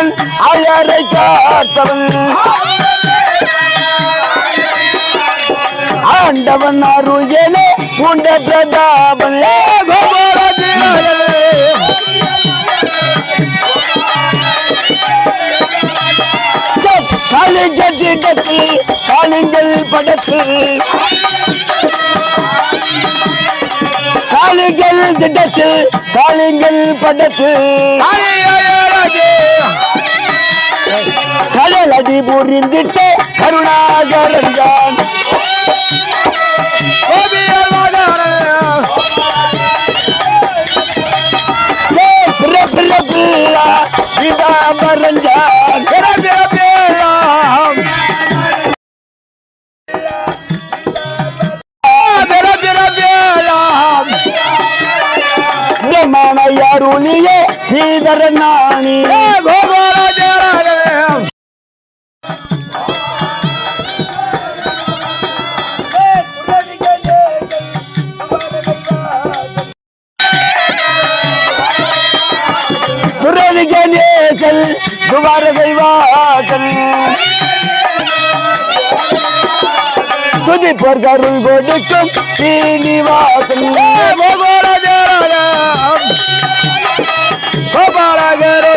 மேய்ப்பவன் ஆயாரை காத்தவன். ஆண்டவன் அருகேனே உண்ட பிரதாபன். ஏ கோபாலஜியாலே. காலி ஜட்டிடத்து காலிங்கள் கருணாகரன் காலிகள் திட்டத்து காலிங்கள் படத்து चल दोबारा गई चल तुझे पर दारू गोड कम तीनी बात भगोड़ा बोबारा भगोड़ा जरा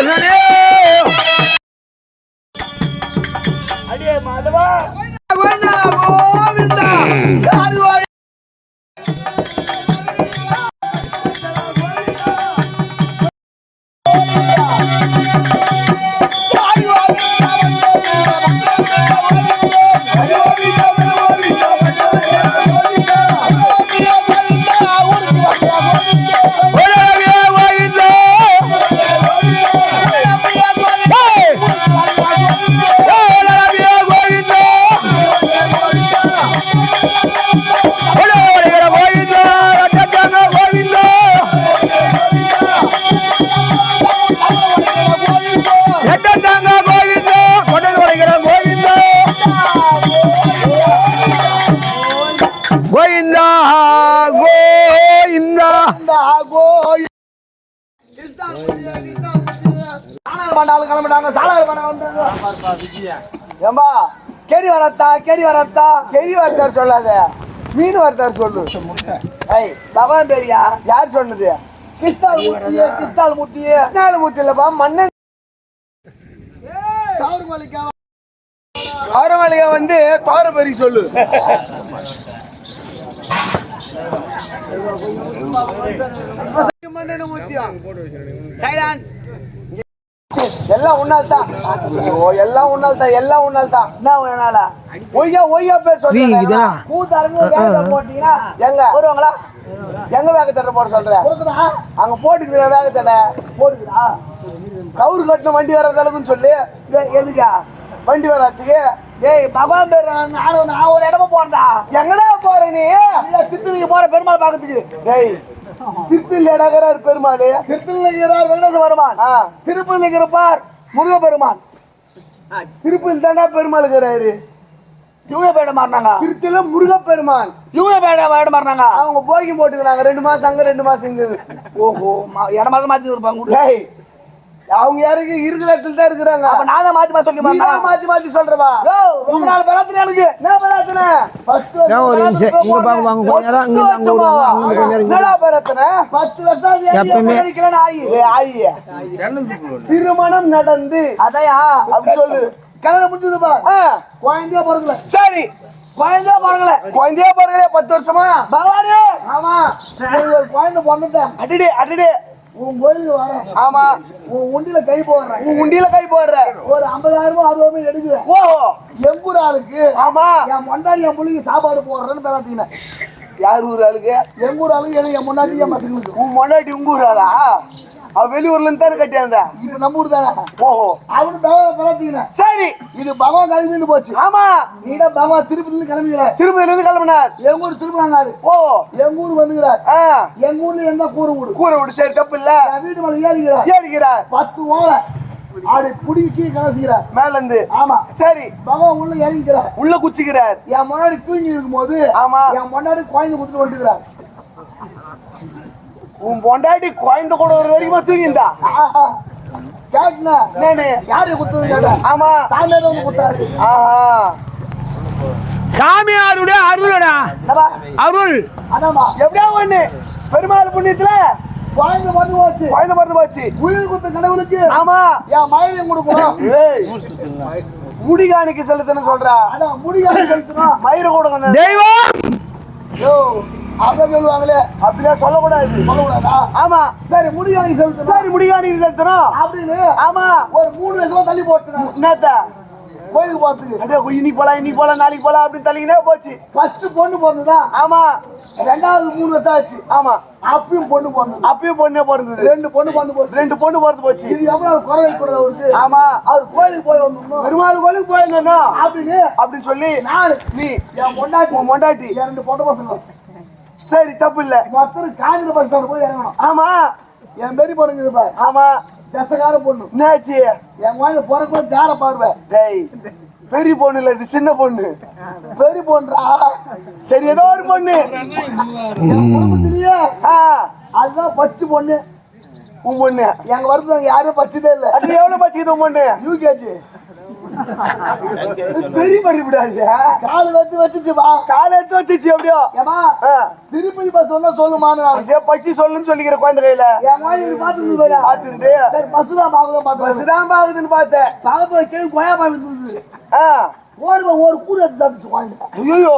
கோவிந்தா ஏம்பா கேரி வரத்தா கேரி வரத்தா கேரி வரத்தார் சொல்லாத மீன் வரத்தார் சொல்லு ஐய் பகவான் பேரியா யார் சொன்னது கிருஷ்ணால் முத்திய கிருஷ்ணால் முத்திய கிருஷ்ணால் முத்தி இல்லப்பா மன்னன் கௌரவலிகா வந்து தோரபரி சொல்லு. மன்னன் முத்தியம் சைலன்ஸ் எல்லாம் உன்னால் தான் ஓ எல்லாம் உன்னால் தான் எல்லாம் உன்னால் தான் என்ன உன்னால ஒய்யா ஒய்யா பேர் சொல்றீங்க கூத்தாருங்க போட்டீங்கன்னா எங்க? வருவாங்களா எங்க வேக தட்டை போட சொல்ற? அங்க போட்டுக்கிற வேக தட்டை போட்டுக்கிறா கவுரு கட்டின வண்டி வர்றது அளவுக்குன்னு சொல்லி. எதுக்கா? வண்டி வராதுக்கு டேய் பகவான் பேர் நான் நான் ஒரு இடமா போறேன்டா. எங்கடா போற நீ? திருத்தணிக்கு போற பெருமாள் பாக்கிறதுக்கு டேய் திருத்தில் இடகிறார் பெருமாள். திருத்தில் இருக்கிறார் வெங்கடேச பெருமான் திருப்பதில் இருக்கிறப்பார் முருக பெருமான் திருப்பதில் தானே பெருமாள் இருக்கிறாரு. இவங்க பேட மாறினாங்க. திருத்தில முருக பெருமான் இவங்க பேட பேட மாறினாங்க. அவங்க போகி போட்டுக்கிறாங்க. ரெண்டு மாசம் அங்க ரெண்டு மாசம் இங்க. ஓஹோ இடமாக மாத்தி இருப்பாங்க அவங்க யாருக்கு இருக்கிற இடத்துல தான் இருக்கிறாங்க. அப்ப நான் தான் மாத்தி மாத்தி சொல்லி மாத்தி மாத்தி சொல்றவா? ரொம்ப நாள் பிரார்த்தனை எனக்கு. என்ன பிரார்த்தனை ஏன் ஒரு நிமிஷம். இங்க வாங்க, வாங்க, கொஞ்ச நேரம் இருந்து அங்க விடுவாங்க, அங்க கொஞ்ச நேரம் இங்க என்னடா பிரார்த்தனை பத்து வருஷம் எப்பவுமே. எப்பவுமே ஆயி. ஆயி. திருமணம் நடந்து. அதையா? அப்படி சொல்லு. கல்யாணம் முடிஞ்சதுப்பா குழந்தையா பிறக்கல. சரி. குழந்தையா பிறக்கல. குழந்தையா பிறக்கல பத்து வருஷமா? பகவானே. ஆமா. குழந்தை பிறந்துட்டேன். அடிடே அடிடே. உன் கோயிலுக்கு வரேன் ஆமா. உன் உண்டியில கை போடுறேன். உன் உண்டியில கை போடுற. ஒரு ஐம்பதாயிரம் ரூபாய் அறுபது எடுக்குற ஓஹோ எங்கூர் ஆளுக்கு ஆமா. என் மொண்டாடி என் புள்ளிக்கு சாப்பாடு போடுறேன்னு பேராத்தீங்க யார் ஊர் ஆளுக்கு எங்க ஊர் ஆளுக்கு என் முன்னாடி என் பசங்களுக்கு உன் முன்னாடி உங்க ஊர் ஆளா அவ வெளியூர்ல இருந்து தானே கட்டியாந்த இப்ப நம்ம ஊர் தானே? ஓஹோ. அவனு பகவான் பழத்தீங்க சரி. இது பகவான் கிளம்பி இருந்து போச்சு. ஆமா. நீட பகவான் திருப்பதில இருந்து கிளம்பிக்கிற திருப்பதில இருந்து கிளம்பினார். எங்க ஊர் திருப்பனாங்காடு ஓ. எங்க ஊர் வந்துக்கிறார். ஆ. எங்க ஊர்ல என்ன கூறு வீடு? கூரை விட்டு சரி தப்பு இல்ல. வீட்டு மேல ஏறிக்கிறார். ஏறிக்கிறார். பத்து ஓலை. ஆடி புடிக்கி கலசிக்கிறார். மேல இருந்து ஆமா. சரி. பகவான் உள்ள இறங்கிக்கிறார் உள்ள குச்சிக்கிறார். என் முன்னாடி தூங்கி இருக்கும்போது ஆமா. என் முன்னாடி குழந்தை குத்துட்டு வந்துக்கிறார். உன் பொண்டாட்டி குழந்தை கூட ஒரு வரைக்கும் தூங்கிந்தா யாரு கேட்டேன் ஆமா. சாமியார் வந்து குத்தாரு ஆஹா. சாமியாருடைய அருளடா? அருள். எப்படியா ஒண்ணு? பெருமாள் புண்ணியத்துல குழந்தை வந்து போச்சு. குழந்தை பிறந்து போச்சு. உயிர் குத்த கடவுளுக்கு ஆமா. என் மயிலையும் கொடுக்கணும். ஏய். முடிகாணிக்கு செலுத்தணும் சொல்றா. முடியாது செலுத்தணும். மயிர கொடுக்கணும் தெய்வம். யோ. அப்படியே சொல்லுவாங்களே அப்படிதான் சொல்லக்கூடாது. சொல்லக்கூடாதா? ஆமா. சரி முடியாது செலுத்தணும். சரி முடிகாணிக்கு செலுத்தணும். அப்படின்னு ஆமா. ஒரு மூணு வருஷமா தள்ளி போட்டுறேன் என்னத்த? கோயிலுக்கு போறதுக்கு. அப்படியே இன்னைக்கு போலாம் இன்னைக்கு போலாம் நாளைக்கு போலாம் அப்படின்னு தள்ளிக்கினே போச்சு. ஃபர்ஸ்ட் பொண்ணு பிறந்ததா? ஆமா. ரெண்டாவது மூணு வருஷம் ஆச்சு. ஆமா. அப்பயும் பொண்ணு பிறந்தது. அப்பயும் பொண்ணே பிறந்தது. ரெண்டு பொண்ணு பிறந்து போச்சு. ரெண்டு பொண்ணு பிறந்து போச்சு. இது எவ்வளவு குறை வைக்கூடாது அவருக்கு? ஆமா. அவர் கோயிலுக்கு போய் வரணும்? பெருமாள் கோயிலுக்கு போயிருந்தோம் அப்படின்னு அப்படின்னு சொல்லி நான் நீ என் பொண்டாட்டி உன் பொண்டாட்டி. ரெண்டு பொண்ணு பசங்க. சரி தப்பு இல்ல. மொத்தம் காஞ்சிர பஸ் ஸ்டாண்ட் போய் இறங்கணும். ஆமா. என் பெரிய பொண்ணுங்க இருப்பா ஆமா. தசகார பொண்ணு. என்னாச்சு? என் குழந்தை பிறக்கும் ஜார பாருவ. டேய் பெரிய பொண்ணு இல்ல இது சின்ன பொண்ணு. பெரிய பொண்ணுடா. சரி ஏதோ ஒரு பொண்ணு. அதுதான் பச்சு பொண்ணு. உன் பொண்ணு. எங்க வருஷம் யாரும் பச்சதே இல்ல. அது எவ்வளவு பச்சுக்குது உன் பொண்ணு? யூகேஜி பெரிய படிப்பிடாது கால் வச்சு வச்சுச்சுப்பா காலை எடுத்து வச்சுச்சு எப்படியோ? ஏமா திருப்பதி பஸ் வந்தா சொல்லுமான்னு அப்படியே பச்சி சொல்லுன்னு சொல்லிக்கிற குழந்தை கையில. என் மாதிரி பார்த்துருந்து பார்த்துருந்து. சரி பஸ் தான் பார்க்கலாம் பஸ் தான் பாக்குதுன்னு பார்த்தேன். பக்கத்துல கேள்வி இருந்தது. ஆ. ஓடுவ ஒரு கூறு எடுத்து தப்பிச்சு வாங்கிட்டேன் ஐயோ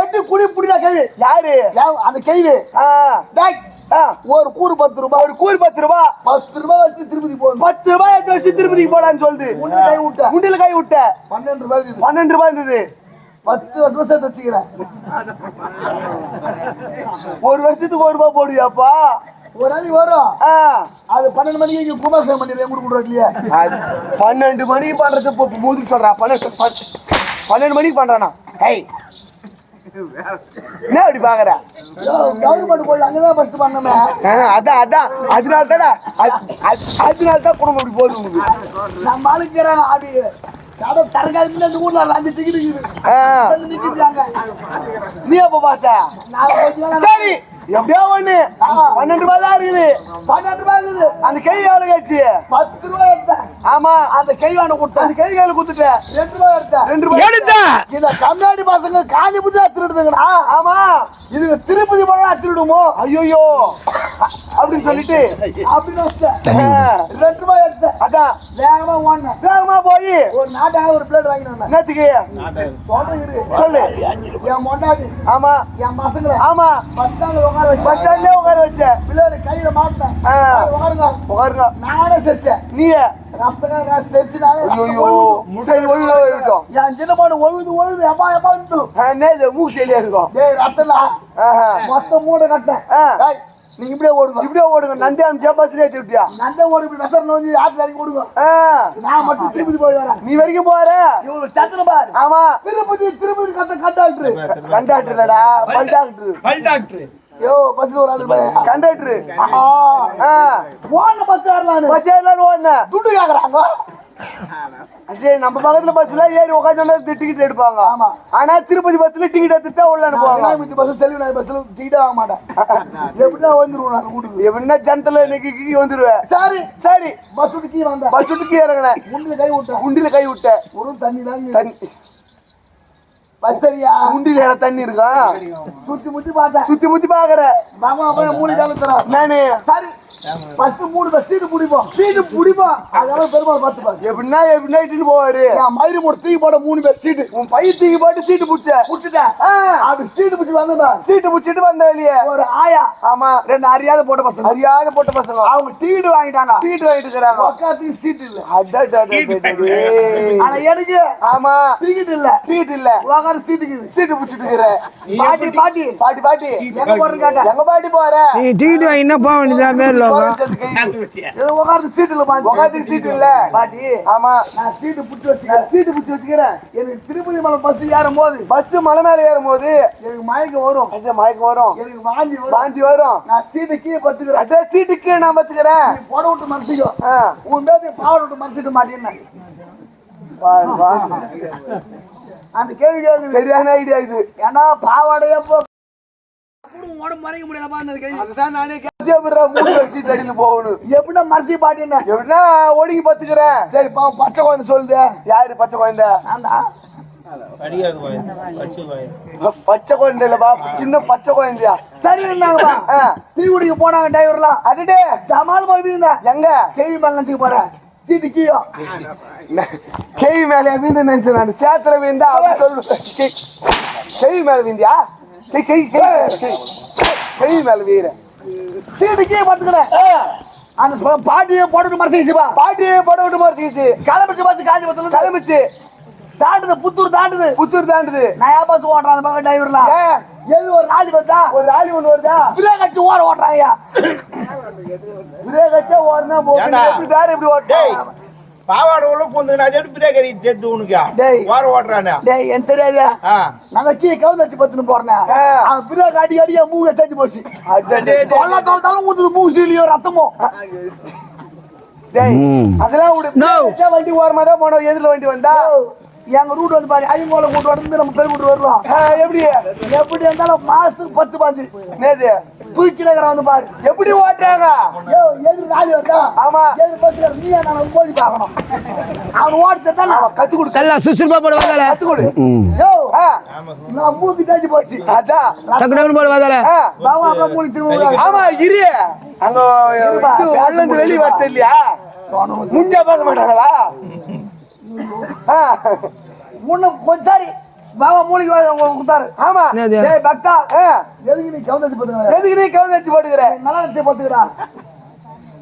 எட்டு குடி புடிடா கேள்வி. யாரு? ஏன் அந்த கேள்வி. ஆ. டேய், ஆ ஒரு கூறு பத்து ரூபாய் ஒரு கூலி பத்து ரூபா. பத்து ரூபாய் வச்சு திருப்பதி போகணும். பத்து ரூபாய் எடுத்து வச்சு திருப்பதிக்கு போடான்னு சொல்லுது. முண்டில கை விட்ட பன்னெண்டு ரூபாய் பன்னெண்டு ரூபாய் இருந்தது. பத்து வருஷமா சேர்த்து வச்சுக்கிறேன். ஒரு வருஷத்துக்கு ஒரு ரூபாய் போடுவியாப்பா? ஒரு நாளைக்கு வரும். அது பன்னெண்டு மணிக்கு இங்க குமாரசாமி எங்க கொடுக்குறோம் இல்லையா பன்னெண்டு மணிக்கு பண்றது மூதுக்கு சொல்றா. பன்னெண்டு பன்- பன்னெண்டு மணிக்கு பண்றானா? ஹேய் என்ன அப்படி பாக்குற? கவர்மெண்ட் கோயில் அங்கதான் ஃபர்ஸ்ட் பண்ணமே அதான் அதான். அதனால தானே அதனால தான் குடும்பம் இப்படி போகுது உங்களுக்கு. நம்ம ஆளுக்கிறேன் அப்படி நீ அப்ப பார்த்த? நான் சரி எப்படியோ ஒண்ணு. பன்னெண்டு ரூபாய் தான் இருக்குது. பன்னெண்டு ரூபாய் இருக்குது. அந்த கை எவ்வளவு கேச்சு பத்து ரூபாய் எடுத்தேன். ஆமா அந்த கைவான கொடுத்தேன். அந்த கை கையில குத்துட்டேன் ரெண்டு ரூபாய் எடுத்தேன். ரெண்டு ரூபாய் எடுத்த? இந்த கம்யூனிட்டி பசங்க காஞ்சி புடிச்சா திருடுதுங்கடா. ஆமா. இதுங்க திருப்பதி போனா திருடுமோ? ஐயோயோ. அப்படின்னு சொல்லிட்டு. அப்படின்னு ரெண்டு ரூபாய் எடுத்தேன். அதான். வேகமா ஓடினேன். வேகமா போய். ஒரு நாட்டால ஒரு பிளேட் வாங்கிட்டு வந்தேன். சொல்றேன் இரு. சொல்லு. என் மொண்டாட்டி. ஆமா. என் பசங்களை. ஆமா. பஸ் ஸ்டாண்ட்ல உட்கார பஸ் வச்சேன் ஸ்டாண்ட்லயே உட்கார வச்ச பிள்ளைகளை கையில மாட்டினேன். உட்காருங்க. உட்காருங்க. நானே மூக்கு சரியா இருக்கும்? நீங்க இப்படியே ஓடுங்க. இப்படியே ஓடுங்க. நந்தி பஸ்ல ஏத்தி விட்டியா நந்த ஓடி இப்படி விசரணம் வந்து ஆத்துல இறங்கி ஓடுங்க. நான் மட்டும் திருப்பதி போய் வரேன். நீ வரைக்கும் போற? இவங்களுக்கு சத்திர பாரு. ஆமா. திருப்பதி திருப்பதி கட்ட கட்டாக்டர். கண்டாக்டர் இல்லடா. பல்டாக்டர் யோ பஸ்ல ஒரு ஆளு. கண்டாக்டர். ஓடுன பஸ் ஏறலான்னு பஸ் ஏறலான்னு ஓடுன? துட்டு கேக்குறாங்க. அதே நம்ம பக்கத்துல பஸ்ல ஏறி உட்காந்து டிக்கெட் எடுப்பாங்க. ஆமா. ஆனா திருப்பதி பஸ்ல டிக்கெட் எடுத்துட்டு உள்ள அனுப்புவாங்க. விநாயகமூர்த்தி பஸ் செல்வி நாய் பஸ்ல டிக்கெட் வாங்க மாட்டேன். எப்படின்னா வந்துருவோம் நான் வீட்டுக்கு? எப்படின்னா ஜனத்துல இன்னைக்கு கீ வந்துருவேன். சரி. சரி. பஸ் விட்டு கீழே வந்தேன் பஸ் விட்டு கீ இறங்கினேன். முண்டில கை விட்டேன். குண்டில கை விட்ட ஒரு தண்ணி தண்ணி. பஸ் தெரியா குண்டில தண்ணி இருக்கா? சுத்தி முத்தி பார்த்தேன். சுத்தி முத்தி பாக்குற மாமா தரோம் நானு. சரி. ஃபர்ஸ்ட் மூணு பஸ் சீட்டு பிடிப்போம் சீட்டு பிடிப்போம் அதனால பெருமாள் பார்த்து பாரு. எப்படின்னா எப்படின்னா இட்டுன்னு போவாரு. நான் மயிறு மூணு தூக்கி போட மூணு பேர் சீட்டு. உன் பைய தூக்கி போட்டு சீட்டு புடிச்ச. புடிச்சிட்டேன் அப்படி சீட்டு பிடிச்சி வந்தேன் சீட்டு புடிச்சிட்டு வந்த வெளியே ஒரு ஆயா. ஆமா. ரெண்டு அறியாத போட்ட பசங்க. அறியாத போட்ட பசங்க. அவங்க டிக்கெட் வாங்கிட்டாங்க. சீட்டு வாங்கிட்டு இருக்கிறாங்க உட்காந்து சீட் இல்ல. ஆனா எனக்கு ஆமா டிக்கெட் இல்ல சீட்டு இல்ல. உட்காந்து சீட்டுக்கு சீட்டு புடிச்சிட்டு இருக்கிற பாட்டி பாட்டி பாட்டி பாட்டி எங்க போறேன்னு கேட்டேன் எங்க பாட்டி போற நீ டிக்கெட் வாங்கி என்ன போக வேண்டியதா மேல உட்கார்ந்து சீட்டுல பாஞ்சு. உக்காந்துக்கு சீட்டு இல்ல. பாட்டி. ஆமா. நான் சீட்டு புடிச்சு வச்சுக்கிறேன். சீட்டு பிடிச்சி வச்சுக்கிறேன். எனக்கு திருப்பதி மலை பஸ் ஏறும் போது பஸ் மலை மேல ஏறும் போது எனக்கு மயக்கம் வரும். மயக்கம் வரும்? எனக்கு வாந்தி வரும். பாஞ்சி வரும். நான் சீட்டு கீழே பத்துக்கிறேன் அட சீட்டுக்கு நான் பத்துக்கிறேன் நீ புட விட்டு மறைச்சிக்கோ. ஆ, உன் பேருக்கு பாவட விட்டு மறைச்சிட்டு மாட்டேன்னு. பாரு, பாரு. அந்த கேள்வி கேள்வி சரியான ஐடியா இது. ஏன்னா பாவாடைய உடம்பு மறைக்க முடியலப்பா அந்த அதுதான் நானே கேசியா விடுற மூணு சீட் அடியில் போகணும். எப்படின்னா மறைச்சி பாட்டின்னு? எப்படின்னா ஒடுங்கி பத்துக்கிறேன் சரி பச்சை குழந்தை சொல்லுது. யாரு பச்சை குழந்தை? ஆண்டா பச்சை குழந்தை. இல்லப்பா சின்ன பச்சை குழந்தையா? சரி இருந்தாங்கப்பா குடிக்க போனாங்க டிரைவர்லாம். அடடே. தமால் போய் வீந்தா எங்க? கேள்வி மேல நினைச்சுக்க போறேன். சீட்டு கீழோ. கேவி மேல வீந்து நினைச்சேன் நான். சேத்துல வீந்தா அப்படி சொல்லு கேவி மேல வீந்தியா கை கை. கை மேல வீர. சீட்டு கீழே பத்துக்கிறேன் அந்த பாட்டியை போட்டுட்டு மறைச்சிச்சுப்பா பாட்டியே பட விட்டு மாறிச்சு கிளம்பிச்சு பஸ் காஞ்சி பத்துல கிளம்பிச்சு. தாண்டுது புத்தூர் தாண்டுது. புத்தூர் தாண்டுது. நான் ஏன் பஸ் ஓட்டுறேன் அந்த பக்கம் டிரைவர்லாம்? எது ஒரு ராஜி பத்தா ஒரு ராலி ஒண்ணு வருதா? பிரேக் அடிச்சு ஓர ஓட்டுறாங்கய்யா பிரேக் வச்சா ஓடுனா போகுது? எப்படி வேற எப்படி பாவாடை உள்ள பூந்து நான் எப்படி பிரேக் அடி தெரிஞ்சு உனக்கு? டேய். வார ஓட்டுறானே? டேய் எனக்கு தெரியாது. நாங்க கீழே கவுந்து வச்சு பத்துன்னு போறேன். அவன் பிரேக் அடி அடியா மூக தேஞ்சு போச்சு. அடடே. தொல்லை தொலைத்தாலும் ஊத்துது மூக்கு சீலியும் ரத்தமும் டேய் அதெல்லாம் வண்டி ஓரமா தான் போனோம்? எதிரில வண்டி வந்தா? எங்க ரூட் வந்து பாரு ஐங்கோல கூட்டு வந்து நம்ம பெருக்கூட்டு வருவோம். ஆ, எப்படி? எப்படி இருந்தாலும் மாசத்துக்கு பத்து பாஞ்சு நேது தூக்கி நகர வந்து பாரு. எப்படி ஓட்டுறாங்க? எதிர் ராஜி வந்தா ஆமா. எதிர் பஸ் நீ நான் போய் பார்க்கணும்? அவன் ஓட்டு தான் கத்து கொடு நல்லா சுறுசுறுப்பா போடு வாதால கத்து கொடு. யோ ஆ, நான் மூக்கு தேஞ்சு போச்சு. அதான். டக்கு டக்குன்னு போடு வாதால ஆ, பாவா அப்புறம் மூணு திரும்ப ஆமா இரு. அங்க இது வெளிய? வரது இல்லையா? முஞ்சா பேச மாட்டாங்களா? முன்ன கொஞ்சம் சாரி. பாபா மூலிகை கொடுத்தாரு. ஆமா. பக்தா எதுக்கு நீ கவுந்து வச்சு பத்துங்க எதுக்கு நீ கவுந்து வச்சு போட்டுக்கிற நல்லா வச்சு பத்துக்கிறா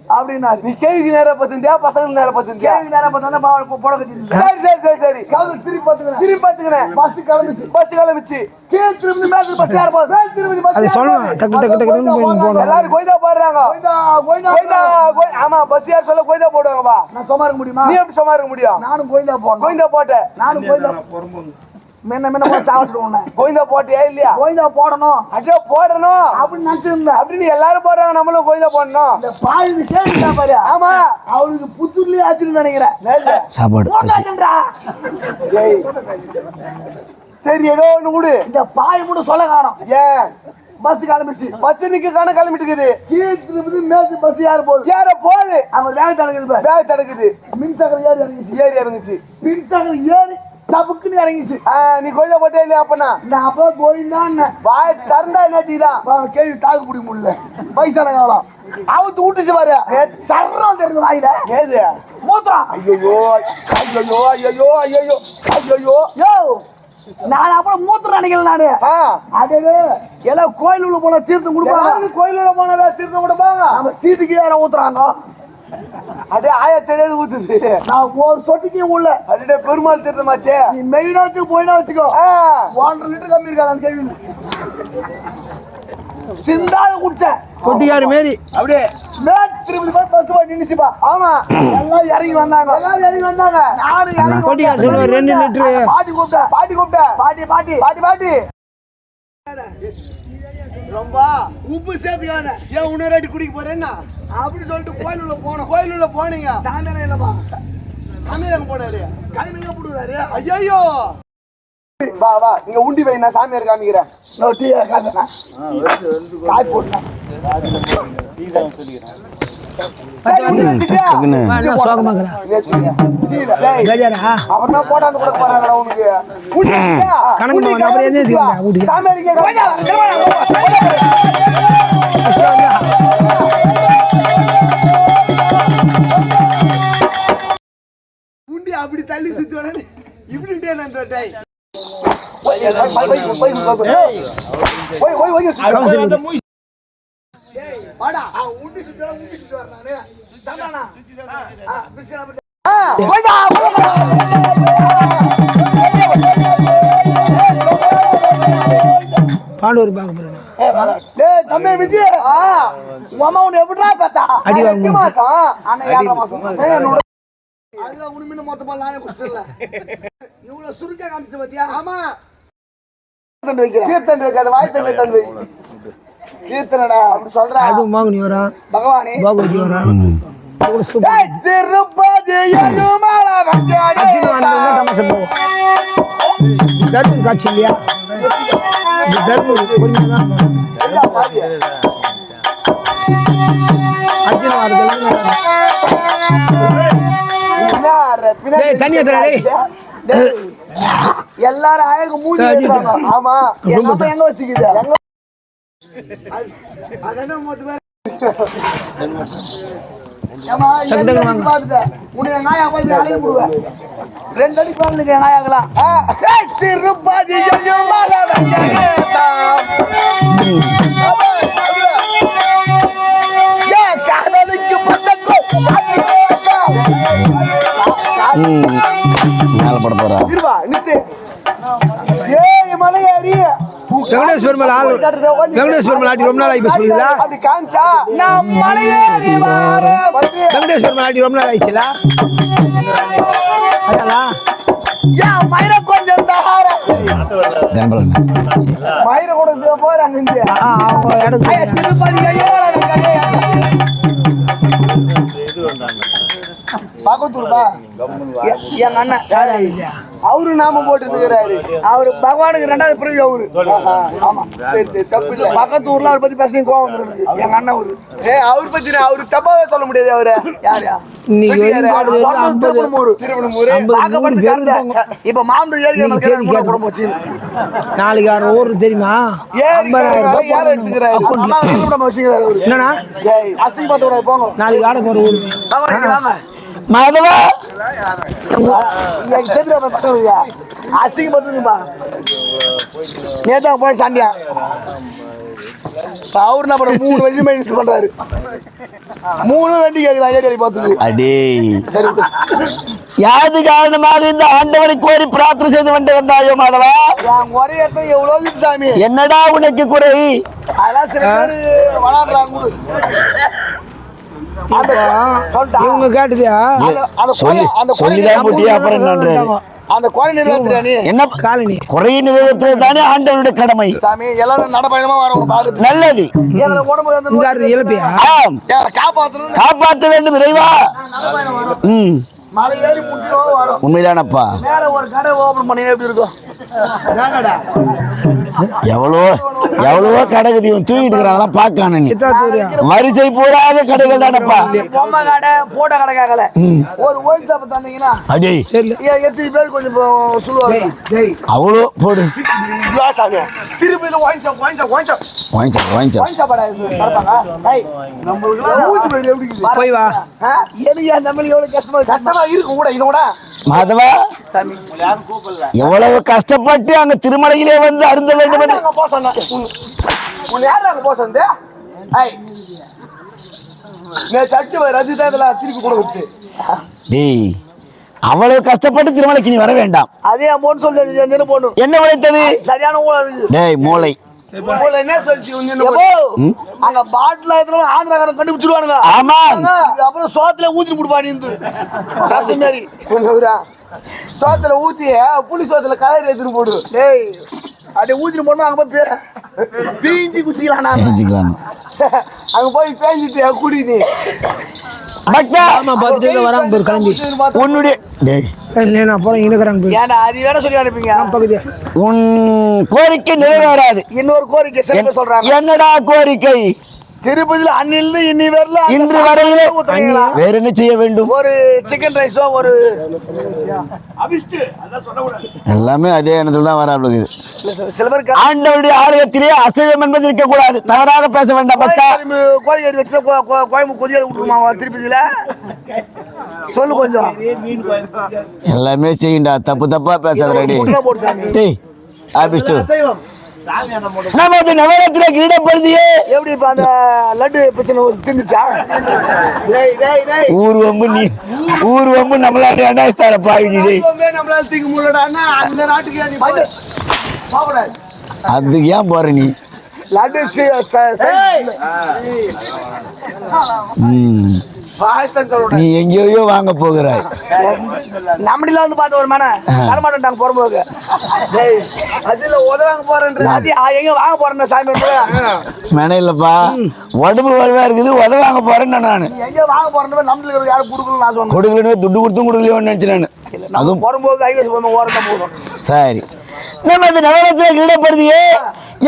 அப்படின்னா நீ கேள்விக்கு நேரம் பத்துந்தியா பசங்களுக்கு நேரம் பத்துந்தியா கேள்வி நேரம் பார்த்தா பாவா போட கட்டிட்டு சரி சரி சரி சரி. கவுந்து திருப்பி பத்துக்கிறேன் திரும்பி பாத்துக்கிறேன் பஸ் கிளம்பிச்சு. பஸ் கிளம்பிச்சு. கீழே திரும்பி மேல பஸ் யார் போகுது? மேல திரும்பி பஸ் அது சொல்லணும். டக்கு டக்கு டக்குன்னு போய் போடணும் எல்லாரும் கோய்தா போடுறாங்க. கோயிந்தா கோய்தா கோய்- ஆமா பஸ் யார் சொல்ல கோய்தா போடுவாங்கப்பா. நான் சும்மா இருக்க முடியுமா? நீ எப்படி சும்மா இருக்க முடியும்? நானும் கோயிந்தா போடணும். கோய்ந்தா போட்ட. நானும் கோயிந்தா முன்ன முன்ன சாப்பிட்டு உடனே கோய்ந்தா போட்டியா இல்லையா? கோயிந்தா போடணும். அட்ரா போடணும். அப்படின்னு நினைச்சிருந்தேன். அப்படின்னு எல்லாரும் போடுறாங்க நம்மளும் கோய்ந்தா போடணும். இந்த பாயுது கேட்டுட்டா பாரு. ஆமா. அவளுக்கு புத்தூர்லயே ஆச்சுன்னு நினைக்கிறேன். சாப்பாடு. சரி ஏதோ ஒண்ணு கொடு இந்த பாய் மட்டும் சொல்ல காணும். ஏன்? பஸ் கிளம்பிச்சு பஸ் நிக்க காண கிளம்பிட்டு இருக்குது கீழே மேற்கு பஸ் யார் போகுது. யார போகுது. அவங்க வேலை பாரு. பேக் தடுக்குது மின்சாரம் ஏறி இறங்கிச்சு ஏறி இறங்குச்சு மின்சாரம் ஏறி தப்புக்குன்னு இறங்கிச்சு. நீ கோய்ந்தா போட்டே இல்லையா அப்பனா? நான் அப்போ கோயிந்தான் வாய் திறந்தா என்னத்துக்குதான் கேள்வி தாக்கு பிடிக்க முடியல. வயசான காலம் அவத்து விட்டுச்சு பாரு. சர்றம் தெரிஞ்ச வாயில. ஏது? மூத்திரம் ஐயோ ஐயோ ஐயோ ஐயோ ஐயோ யோ நான் அப்புறம் மூத்திரம் நினைக்கல நானு. அடே எல்லாம் கோயில் உள்ள போன தீர்த்தம் கொடுப்பாங்க. யாரு கோயிலுல போனதா திருத்த கொடுப்பாங்க. நம்ம சீட்டுக்கு யாரும் ஊத்துறாங்க. அடே ஆயா தெரியாது ஊத்துது. நான் ஒரு சொட்டுக்கு உள்ள. அடே பெருமாள் திருத்தமாச்சே. நீ மெயினா வச்சு போயினா வச்சுக்கோ. ஒன்றரை லிட்டர் கம்மி இருக்காது அந்த கேள்வி சிந்தாத குடிச்சேன் கொட்டியாரு மாரி. அப்படியே. மேல் திரும்பி போய் பஸ் போய் நின்னுச்சுப்பா. ஆமா. எல்லாம் இறங்கி வந்தாங்க. எல்லாரும் இறங்கி வந்தாங்க. நானும் இறங்கி கொட்டியார் ரெண்டு லிட்டரு. பாட்டி கூப்பிட்டேன். பாட்டி கூப்பிட்ட பாட்டி பாட்டி. பாட்டி பாட்டி. ரொம்ப உப்பு சேர்த்துக்காத. ஏன் இன்னொரு அடி குடிக்க போறேன்னா அப்படி சொல்லிட்டு கோயில் உள்ள போனோம் கோயில் உள்ள போனீங்க சாயந்தரம் இல்லப்பா சாமி ரங்க போனாரு? கைமிங்க போடுவாரு. ஐயோ வா வா இங்க உண்டி வை நான் சாமியார் காமிக்கிறேன். காய் போட்டேன் அப்படி தள்ளி சுத்தி இப்படின்ட்டே நான் தொட்டாய் போய் போய் போய் போய் போய் போய் போய் வாடா. உண்டி உண்டி சுத்தி நானு. பாண்டவர் பார்க்க போறேன்? டேய் தம்பி விஜி உங்க அம்மா உன்னை எப்படிடா பார்த்தா? அடி வாங்கு. மாசம். ஆனா ஏழரை மாசம் என்னோட அதுதான் உண்மையில மொத்தமா நானே குடிச்சிடல இவ்வளவு சுருக்க காமிச்சு பாத்தியா? ஆமா. வைக்கிறேன். கீர்த்தன் வைக்காத வாய் தண்ணி தந்து கீர்த்தனடா அப்படி சொல்றா. அது மாங்குனி பகவானே. பாகுவதி தர்மம் காட்சி இல்லையா? தர்மம் பொறுமையாக தண்ணி எல்லாரும். ஆமா எங்க வச்சுக்குது? திருப்பதி மேல பட போறா. நித்து. வெங்கடேஷ் பெருமாள் ஆள் வெங்கடேஷ் பெருமாள் ஆட்டி ரொம்ப நாள் ஆகி சொல்லுதா வெங்கடேஷ் பெருமாள் ஆட்டி ரொம்ப நாள் ஆயிடுச்சுல அதானா ஏன் மயிர கூட போறாங்க திருப்பதி பக்கத்தூர்பா என் அண்ணன் அவரு நாம போட்டு இருக்கிறாரு அவரு பகவானுக்கு ரெண்டாவது பிறகு அவரு. ஆமா. சரி சரி தப்பு இல்ல. பக்கத்து ஊர்ல அவரை பத்தி பேசுறீங்க கோவம் வந்துருக்கு எங்க அண்ணன் அவரு. ஏ அவர் பத்தி அவரு தப்பாவே சொல்ல முடியாது அவரு. யாரு? நாளைக்கு ஊர் தெரியுமா? போங்க. நாளைக்கு ஆட போற ஊர். மாதவா? எனக்கு தெரிஞ்ச பசங்க அசிங்க பார்த்துப்பா நேத்தா போய் சண்டையா? அவரு என்ன பண்ண மூணு வயசு மைனஸ் பண்றாரு. மூணு வண்டி கேக்குது ஐயா பார்த்துக்கு அடே. சரி. யாது காரணமாக இந்த ஆண்டவனை கோரி பிரார்த்தனை செய்து கொண்டு வந்தாயோ மாதவா? ஒரே இடத்துல இருக்கு சாமி. என்னடா உனக்கு குறை? அதெல்லாம் சில பேர் விளாடுறாங்க கொடு. அந்த சொல்லிட்டா? இவங்க கொலை சொல்லிதான் போட்டியா அப்புறம் என்னன்றாரு அந்த குறை நிறுவனத்துல நீ என்ன காலனி. குறை நிறைவேற்றுவது தானே ஆண்டவனுடைய கடமை. சாமி எல்லாரும் நடப்பயணமா வரவங்க பாக்குது நல்லது. உடம்பு இழப்பியா காப்பாத்தணும் காப்பாற்ற வேண்டும் இறைவா. ம். உண்மைதானப்பா? மேல ஒரு கடை ஓபன் பண்ணி எப்படி இருக்கும்? எவ்வளவோ எவ்வளவோ கடைகதி இவன் தூக்கிட்டு இருக்கிறாங்களா பார்க்கான நீ. வரிசை போடாத கடைகள் தானப்பா. பொம்மை கடை போட்டோ கடை கேட்கல ஒரு ஒயின் ஷாப் தந்தீங்கன்னா அடே. எத்தனை பேர் கொஞ்சம் சொல்லுவாங்க. அவ்வளோ போடு. திருப்பியில wine shop wine shop wine shop wine shop நடப்பாங்க போயிடு எப்படி இருக்குது? போய் வா? எனக்கு மாதிரி எவ்வளவு கஷ்டமா? கஷ்டமா இருக்கும் கூட இதோட. மாதவா எவ்வளவு கஷ்டப்பட்டு அங்க திருமலையிலே வந்து அருந்த வேண்டும் போக சொன்னேன் உன்னை யார் அங்க போக டேய் அவ்வளவு கஷ்டப்பட்டு திருமலைக்கு நீ வர வேண்டாம். அதே அமௌண்ட் சொல்லி என்ன போடணும் என்ன உழைத்தது? சரியான இருக்கு டேய் மூளை. ஊழல் என்ன சொல்லிச்சு? அங்க பாட்டில் எத்தனை ஆந்திராக்காரன் கண்டுபிடிச்சிருவானுங்க. ஆமா அப்புறம் சோத்துல ஊத்தி விடுப்பானு சாசி மாரி. சோத்துல ஊத்தி புளி சோத்துல கலர் எடுத்துட்டு போடு. டேய் அப்படியே ஊத்திட்டு போனா அங்க போய் பே- பீஞ்சி குச்சிக்கலாம் நான் தெரிஞ்சுக்கலாம் அங்க போய் பேஞ்சிட்டு குடி நீ பக்தா ஆமா இங்க வராங்க கிளம்பி. உன்னுடைய டேய். அது வேற சொல்லி அனுப்பிங்க. பகுதியா உன் கோரிக்கை நிறைவேறாது. இன்னொரு கோரிக்கை சொல்றாங்க. என்னடா கோரிக்கை? திருப்பதியில அன்னிலிருந்து இன்னி வரல அந்த இன்று வரையிலே ஊத்துறீங்களா? வேற என்ன செய்ய வேண்டும்? ஒரு சிக்கன் ரைஸோ ஒரு எல்லாமே அதே எண்ணத்தில் தான் பேர் க- ஆண்டவருடைய ஆலயத்திலே அசைவம் என்பது இருக்கக்கூடாது. தவறாக பேச வேண்டாம் பக்தா. கோழி கோழி கறி வச்சுட்டு கோ- கோ- கோயம்பு கொதியா விட்டுருமா திருப்பதியில? சொல்லு கொஞ்சம். எல்லாமே செய்யுண்டா தப்பு தப்பா பேசாத ரெடி டேய் ஆபிஸ்டு நமது நவரத்தின கிரீடப்படுத்தியே. எப்படி இப்ப அந்த லட்டு பிரச்சனை ஒரு தின்னுச்சா? டேய் டேய் டேய். ஊர் வம்பு நீ ஊர் வம்பு நம்மளால அண்டாஸ்தார பாவிங்க டேய் நம்மளால தூக்க முடியலடான்னா அந்த நாட்டுக்கு அதுக்கு ஏன் போற நீ? லட்டு நீ எங்கேயோ வாங்க போகிறாய். நம்மடில வந்து பார்த்த ஒரு மனை வரமாட்டாங்க போறம்போது. டேய் அதுல உதவாங்க ஆ, எங்க வாங்க போறேன் சாமி. மேனே இல்லப்பா உடம்பு வலுவா இருக்குது உதவாங்க போறேன்னு நான் நீ எங்க வாங்க போறேன் நம்மளுக்கு யாரும் கொடுக்கணும் நான் சொன்னேன். கொடுக்கலன்னு துட்டு கொடுத்தும் கொடுக்கலையோன்னு நினைச்சேன் அதுவும் போறம்போது கைவசம் போகும் ஓரம் போதும். சரி. நமது நகரத்தில் இடப்படுதியே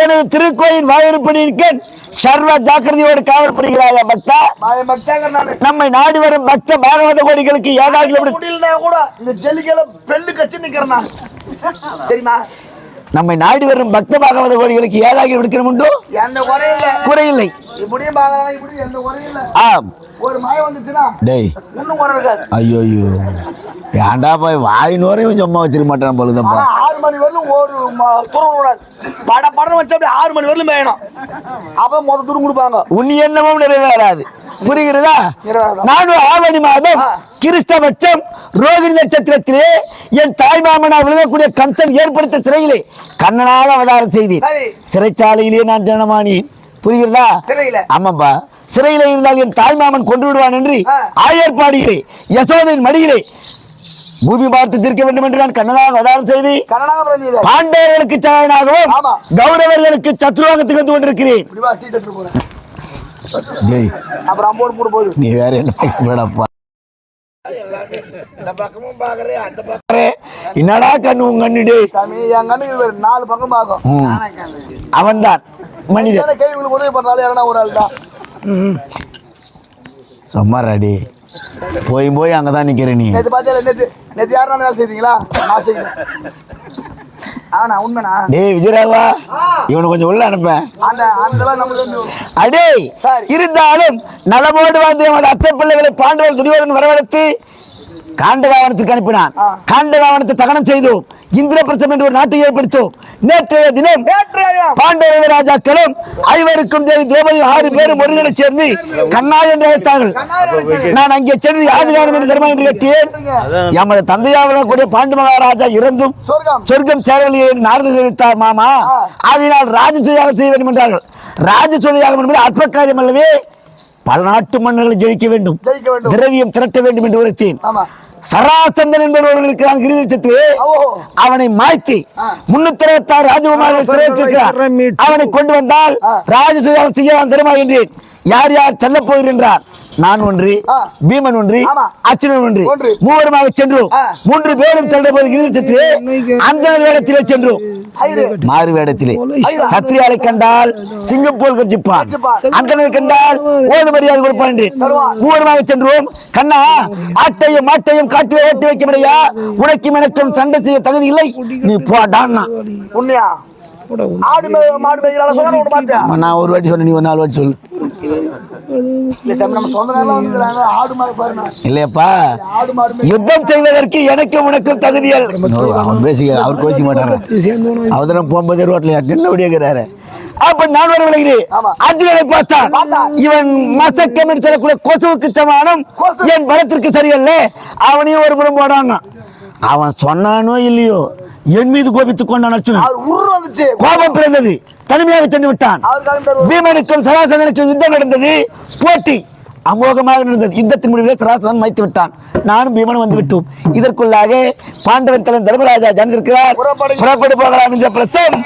எனது திருக்கோயில் வாயிருப்படியிருக்கேன் சர்வ ஜாக்கிரதையோடு காவல்படுகிறாயா பக்தா. நான் பக்தாங்க நானு நம்மை நாடி வரும் பக்த பாகவத கோடிகளுக்கு ஏதாவது கூட இந்த ஜல்லிக்கல பெல்லு கட்சி நிக்கிறேன் தெரியுமா? நம்மை நாடி வரும் பக்த பாகவத கோடிகளுக்கு ஏதாகி விடுக்கணும் உண்டோ குறையில்லை. ஐயோ ஐயோ ஏன்டா போய் வாய் நோரையும் சும்மா வச்சிருக்க மாட்டான் பொழுதப்பா. ஆறு மணி வரலும் ஒரு பட படம் வச்சு அப்படியே ஆறு மணி வரலும் மேயணும் அப்ப மொத்த துரு கொடுப்பாங்க. உன் எண்ணமும் நிறைவேறாது. புரிகிறதா. நானும் ஆவணி மாதம் கிறிஸ்தபட்சம் ரோகிணி நட்சத்திரத்திலே என் தாய் மாமனா விழுகக்கூடிய கம்சன் ஏற்படுத்த சிறையிலே கண்ணனாக அவதாரம் செய்தேன். சரி. சிறைச்சாலையிலே நான் ஜனமானேன் புரிகிறதா? சிறையில. ஆமாப்பா. சிறையில இருந்தால் என் தாய் மாமன் கொண்டு விடுவான் என்று ஆ. ஆயர்பாடியிலே யசோதையின் மடியிலே பூமி பார்த்து தீர்க்க வேண்டும் என்று நான் கண்ணனாக அவதாரம் செய்து பாண்டவர்களுக்கு ஆமா. கௌரவர்களுக்கு சத்ருவாக திகழ்ந்து கொண்டிருக்கிறேன் இப்படி வா டீ தட்டு போறேன் டேய். அப்புறம் அம்போடு போட்டு போகுது நீ வேற என்ன விடப்பா இந்த பக்கமும் பாக்குறேன் அந்த பக்கம் என்னடா கண்ணு உன் கண்ணுடு சாமி என் கண்ணுக்கு இவர் நாலு பக்கம். பார்க்கும் அவன்தான் மனிதன். மனிதன உதவி பண்றாலும் யாரா ஒரு ஆள் தான் சும்மாராடி போய் போய் அங்கதான் நிக்கிற நீ. நேத்து பாத்தியா நேத்து நேத்து யாரும் வேலை செய்தீங்களா? நான் செய்யல. ஆனா உண்மைண்ணா. டேய் விஜயராகவா? இவனை கொஞ்சம் உள்ள அனுப்ப. அடே. இருந்தாலும் நலமோடு வாழ்ந்த எமது அத்தை பிள்ளைகளை பாண்டவர் துரியோதன் வரவழைத்து காண்டகாவனத்துக்கு அனுப்பினான். காண்டகாவனத்தை தகனம் செய்தோம். இந்திரபிரசம் என்று ஒரு நாட்டை ஏற்படுத்தோம். நேற்றைய தினம் பாண்டவ ராஜாக்களும் ஐவருக்கும் தேவி திரௌபதி ஆறு பேரும் ஒருங்கிணை சேர்ந்து கண்ணா என்று அழைத்தார்கள். நான் அங்கே சென்று யாதிகாரம் என்று தர்மம் என்று கேட்டேன். எமது தந்தையாவில் கூடிய பாண்டு மகாராஜா இறந்தும் சொர்க்கம். சேரலையே என்று நாரத தெரிவித்தார் மாமா ஆ. அதனால் ராஜசூயாகம் செய்ய வேண்டும் என்றார்கள். ராஜசூயாகம் என்பது அற்ப காரியம் அல்லவே பல நாட்டு மன்னர்களை ஜெயிக்க வேண்டும். திரவியம் திரட்ட வேண்டும் என்று உரைத்தேன். சராசந்தன் என்பவர் இருக்கிறான் கிரிவச்சத்து ஓஹோ அவனை மாய்த்தி. முன்னூத்தி ராஜகுமாரர்கள் சிறையிட்டிருக்கிறார் அவனை கொண்டு வந்தால் ஆ. ராஜசூயாகம் செய்யலாம் தருமா என்றேன். யார் யார் செல்ல போகின்றார் நான் ஒன்று. பீமன் ஒன்று ஆமா. அர்ச்சுனன் ஒன்று. மூவருமாக சென்றோம் ஆ. மூன்று பேரும் சென்ற போது கிரிவச்சத்து அந்த வேடத்திலே சென்றோம் மாறு வேடத்திலே. சத்திரியாலை கண்டால் சிங்கம் போல் கர்ஜிப்பான். அந்தனை கண்டால் ஓது மரியாதை கொடுப்பான் தருவான். மூவருமாக சென்றோம் கண்ணா ஆட்டையும் மாட்டையும் காட்டிலே ஓட்டி வைக்க முடியா உனக்கும் எனக்கும் சண்டை செய்ய தகுதி இல்லை நீ போடான்னா உண்மையா ஆடு மே மாடு மேய்க்கிறால சொன்ன ஒன்று பார்த்தியா நான் ஒரு வாட்டி சொன்ன நீ ஒரு நாலு வாட்டி சொல்லு. இல்லையப்பா யுத்தம் செய்வதற்கு எனக்கும் உனக்கும் தகுதியல் அவன் பேசிக்க அவர் கோச்சிக்க மாட்டாரு? அவதரம் போகும்போது ரோட்ல நின்று விடியாகிறாரு அப்ப நான் வர விளைகிறேன். அர்ஜுனனை பார்த்தான். இவன் மசக்கம் என்று சொல்லக்கூடிய கொசுவுக்கு சமானம். என் பலத்திற்கு சரியல்ல. அவனையும் ஒரு புறம் போடான்னா அவன் சொன்னானோ இல்லையோ என் மீது கோபித்துக் கொண்டான் அர்ஜுனன். கோபம் பிறந்தது. தனிமையாக சென்று விட்டான் பீமனுக்கும் சராசரனுக்கும் யுத்தம் நடந்தது. போட்டி அமோகமாக நடந்தது. யுத்தத்தின் முடிவிலே சராசரன் மைத்து விட்டான். நானும் பீமனும் வந்து விட்டோம். இதற்குள்ளாக பாண்டவன் தலைவன் தர்மராஜா ஜனித்திருக்கிறார். புறப்படுங்க. புறப்பட்டு போகலாம் என்ற பிரச்சம்